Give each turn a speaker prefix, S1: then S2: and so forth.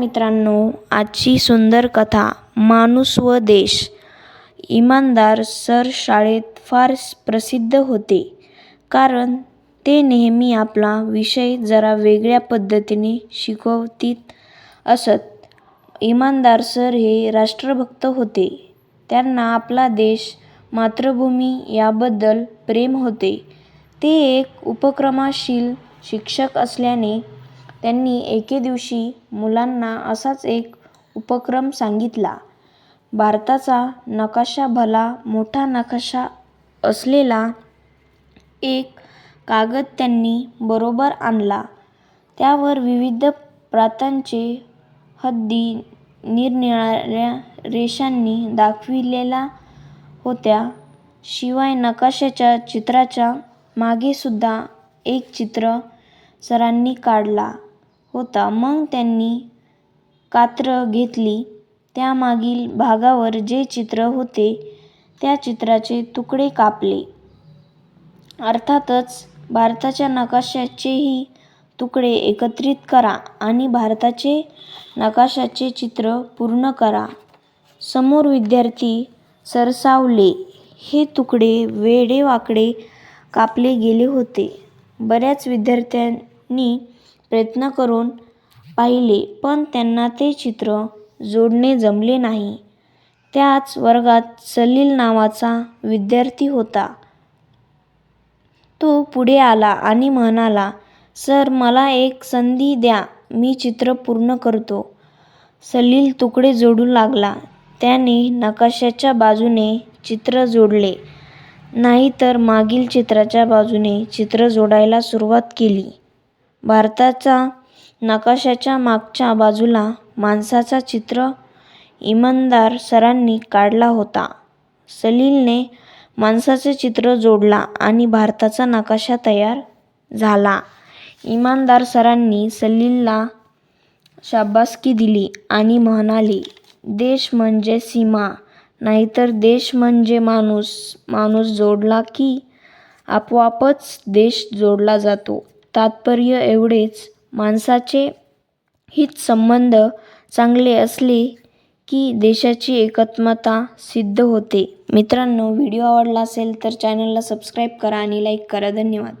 S1: मित्रांनो आजची सुंदर कथा माणूस व देश. इमानदार सर शाळेत फार प्रसिद्ध होते. कारण ते नेहमी आपला विषय जरा वेगळ्या पद्धतीने शिकवतीत असत. इमानदार सर हे राष्ट्रभक्त होते. त्यांना आपला देश मातृभूमी याबद्दल प्रेम होते. ते एक उपक्रमाशील शिक्षक असल्याने त्यांनी एके दिवशी मुलांना असाच एक उपक्रम सांगितला. भारताचा नकाशा भला मोठा नकाशा असलेला एक कागद त्यांनी बरोबर आणला. त्यावर विविध प्रांतांचे हद्दी निरनिराळ्या रेषांनी दाखविलेल्या होत्या. शिवाय नकाशाच्या चित्राच्या मागेसुद्धा एक चित्र सरांनी काढला. होता. मग त्यांनी कात्र घेतली. त्यामागील भागावर जे चित्र होते त्या चित्राचे तुकडे कापले. अर्थातच भारताच्या नकाशाचेही तुकडे एकत्रित करा आणि भारताचे नकाशाचे चित्र पूर्ण करा. समोर विद्यार्थी सरसावले. हे तुकडे वेडेवाकडे कापले गेले होते. बऱ्याच विद्यार्थ्यांनी प्रयत्न करून पाहिले पण त्यांना ते चित्र जोडणे जमले नाही. त्याच वर्गात सलील नावाचा विद्यार्थी होता. तो पुढे आला आणि म्हणाला सर मला एक संधी द्या मी चित्र पूर्ण करतो. सलील तुकडे जोडू लागला. त्याने नकाशाच्या बाजूने चित्र जोडले. नाही तर मागील चित्राच्या बाजूने चित्र जोडायला सुरुवात केली. भारताचा नकाशाच्या मागच्या बाजूला माणसाचा चित्र इमानदार सरांनी काढला होता. सलीलने माणसाचे चित्र जोडला आणि भारताचा नकाशा तयार झाला. इमानदार सरांनी सलीलला शाबासकी दिली आणि म्हणाले देश म्हणजे सीमा नाहीतर देश म्हणजे माणूस. माणूस जोडला की आपोआपच देश जोडला जातो. तात्पर्य एवढेच. माणसाचे हितसंबंध चांगले असले की देशाची एकात्मता सिद्ध होते. मित्रांनो व्हिडिओ आवडला असेल तर चॅनलला सबस्क्राईब करा आणि लाईक करा. धन्यवाद.